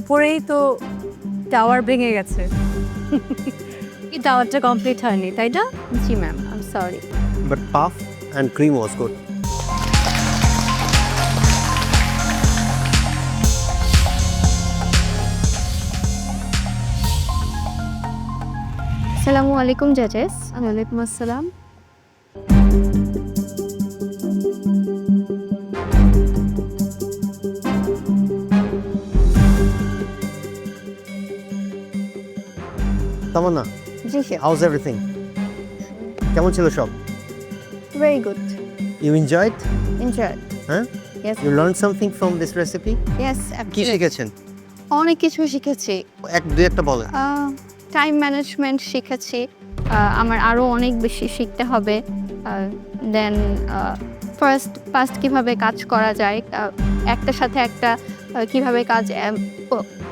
উপরেই তো টাওয়ার ভেঙে গেছে। এই টাওয়ারটা কমপ্লিট হয়নি তাই না? জি ma'am I am sorry But puff and cream was good. আসসালামু আলাইকুম জাজেস ওয়ালাইকুম আসসালাম তামান্না জি স্যার হাউস এভরিথিং কেমন ছিল সব? Very good you enjoyed enjoy হ্যাঁ yes you learn something from this recipe yes কি শিখেছেন? অনেক কিছু শিখেছি। এক দুই একটা বলেন। টাইম ম্যানেজমেন্ট শিখেছি। আমার আরও অনেক বেশি শিখতে হবে। দেন ফার্স্ট ফার্স্ট কীভাবে কাজ করা যায়। একটার সাথে একটা কীভাবে কাজ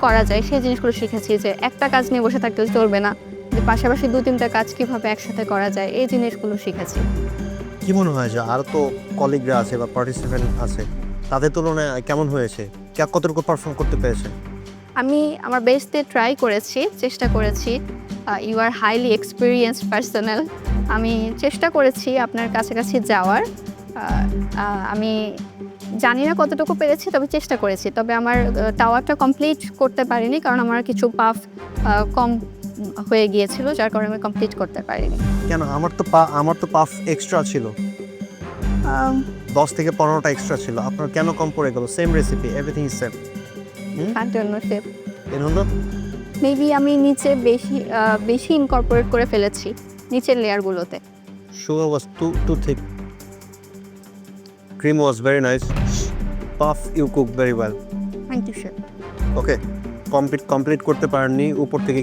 করা যায় সেই জিনিসগুলো শিখেছি যে একটা কাজ নিয়ে বসে থাকতে চলবে না। যে পাশাপাশি দু তিনটা কাজ কীভাবে একসাথে করা যায় এই জিনিসগুলো শিখেছি। কি মনে হয় যে আরও তো কলিগরা আছে বা পার্টিসিপেন্ট আছে তাদের তুলনায় কেমন হয়েছে? কে কতটুকু পারফর্ম করতে পেরেছে? আমি আমার বেস্ট ট্রাই করেছি চেষ্টা করেছি। You are highly experienced personal আমি চেষ্টা করেছি আপনার কাছাকাছি যাওয়ার। আমি জানি না কতটুকু পেরেছি তবে চেষ্টা করেছি। তবে আমার টাওয়ারটা কমপ্লিট করতে পারিনি কারণ আমার কিছু পাফ কম হয়ে গিয়েছিল যার কারণে আমি কমপ্লিট করতে পারিনি। কেন? আমার তো পা আমার তো পাফ এক্সট্রা ছিল। দশ থেকে পনেরোটা এক্সট্রা ছিল। আপনার কেন কম পড়ে গেল? Same recipe everything is same এর হলো মেবি আমি নিচে বেশি বেশি ইনকর্পোরেট করে ফেলেছি নিচের লেয়ারগুলোতে sugar was to too thick cream was very nice puff you cook very well Thank you, sir Okay, complete complete করতে পারেননি উপর থেকে